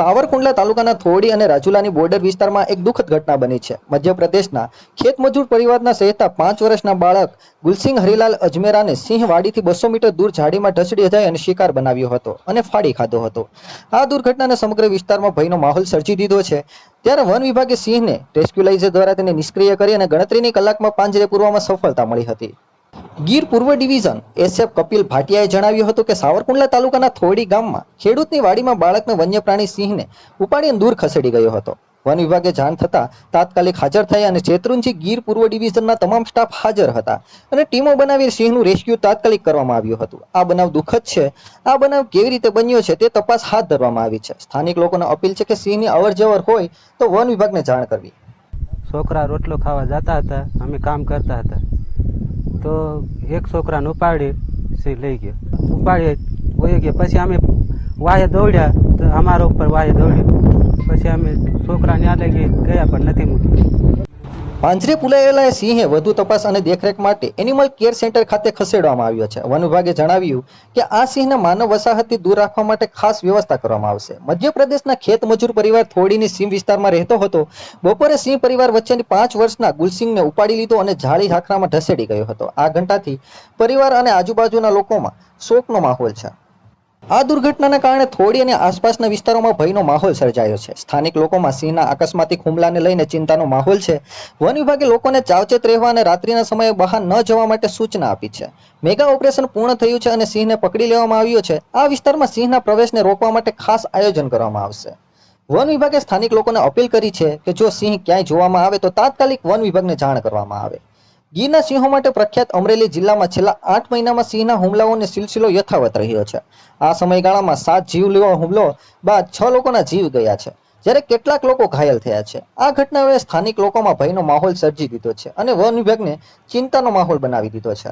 સાવરકુંડલા તાલુકાના થોડી અને રાજુલાની બોર્ડર વિસ્તારમાં એક દુઃખદ ઘટના બની છે. મધ્યપ્રદેશના ખેતમજૂર પરિવારના સહેતા પાંચ વર્ષના બાળક ગુલસિંહ હરિલાલ અજમેરાને સિંહ વાડીથી બસો મીટર દૂર ઝાડીમાં ઢસડી જાય અને શિકાર બનાવ્યો હતો અને ફાડી ખાધો હતો. આ દુર્ઘટનાને સમગ્ર વિસ્તારમાં ભયનો માહોલ સર્જી દીધો છે. ત્યારે વન વિભાગે સિંહને રેસ્ક્યુલાઇઝર દ્વારા તેને નિષ્ક્રિય કરી અને ગણતરીની કલાકમાં પાંજરે પૂરવામાં સફળતા મળી હતી. ગીર પૂર્વ ડિવિઝન એસએફ કપિલ ભાટિયાએ જણાવ્યું હતું કે સાવરકુંડલા તાલુકાના થોડી ગામમાં ખેડૂતની વાડીમાં બાળકને વન્ય પ્રાણી સિંહને ઉપાડીને દૂર ખસેડી ગયો હતો. વન વિભાગે જાણ થતાં તાત્કાલિક હાજર થઈ અને શેત્રુંજી ગીર પૂર્વ ડિવિઝનના તમામ સ્ટાફ હાજર હતા અને ટીમો બનાવી સિંહનું રેસ્ક્યુ તાત્કાલિક કરવામાં આવ્યું હતું. આ બનાવ દુઃખદ છે. આ બનાવ કેવી રીતે બન્યો છે તે તપાસ હાથ ધરવામાં આવી છે. સ્થાનિક લોકોને અપીલ છે કે સિંહની અવર જવર હોય તો વન વિભાગને જાણ કરવી. છોકરા રોટલો ખાવા જતા હતા. અમે કામ કરતા હતા. તો એક છોકરાને ઉપાડી લઈ ગયો. ઉપાડી વહી ગયો. પછી અમે વાયે દોડ્યા તો અમારા ઉપર વાયે દોડ્યો. પછી અમે છોકરાને આ લઈ ગયા પણ નથી મૂકી પાંજરે પુલાયેલા સિંહે વધુ તપાસ અને દેખરેખ માટે એનિમલ કેર સેન્ટર ખાતે ખસેડવામાં આવ્યો છે. વન વિભાગે જણાવ્યું કે આ સિંહને માનવ વસાહતથી દૂર રાખવા માટે ખાસ વ્યવસ્થા કરવામાં આવશે. મધ્યપ્રદેશના ખેત મજૂર પરિવાર થોડીની સિંહ વિસ્તારમાં રહેતો હતો. બપોરે સિંહ પરિવાર વચ્ચેની પાંચ વર્ષના ગુલસિંહને ઉપાડી લીધો અને જાળી ઝાંખરામાં ઢસેડી ગયો હતો. આ ઘંટાથી પરિવાર અને આજુબાજુના લોકોમાં શોકનો માહોલ છે. આ દુર્ઘટનાના કારણે થોડી અને આસપાસના વિસ્તારોમાં ભયનો માહોલ સર્જાયો છે. સ્થાનિક લોકોમાં સિંહના અકસ્માતિક હુમલાને લઈને ચિંતાનો માહોલ છે. વન વિભાગે લોકોને ચાવચેત રહેવા અને રાત્રિના સમયે બહાર ન જવા માટે સૂચના આપી છે. મેગા ઓપરેશન પૂર્ણ થયું છે અને સિંહને પકડી લેવામાં આવ્યો છે. આ વિસ્તારમાં સિંહના પ્રવેશને રોકવા માટે ખાસ આયોજન કરવામાં આવશે. વન વિભાગે સ્થાનિક લોકોને અપીલ કરી છે કે જો સિંહ ક્યાંય જોવામાં આવે તો તાત્કાલિક વન વિભાગને જાણ કરવામાં આવે. ગીરના સિંહો માટે પ્રખ્યાત અમરેલી જિલ્લામાં છેલ્લા આઠ મહિનામાં સિંહના હુમલાઓનો સિલસિલો યથાવત રહ્યો છે. આ સમયગાળામાં સાત જીવલેવા હુમલો બાદ છ લોકોના જીવ ગયા છે. જ્યારે કેટલાક લોકો ઘાયલ થયા છે. આ ઘટનાઓએ સ્થાનિક લોકોમાં ભયનો માહોલ સર્જી દીધો છે અને વન વિભાગને ચિંતાનો માહોલ બનાવી દીધો છે.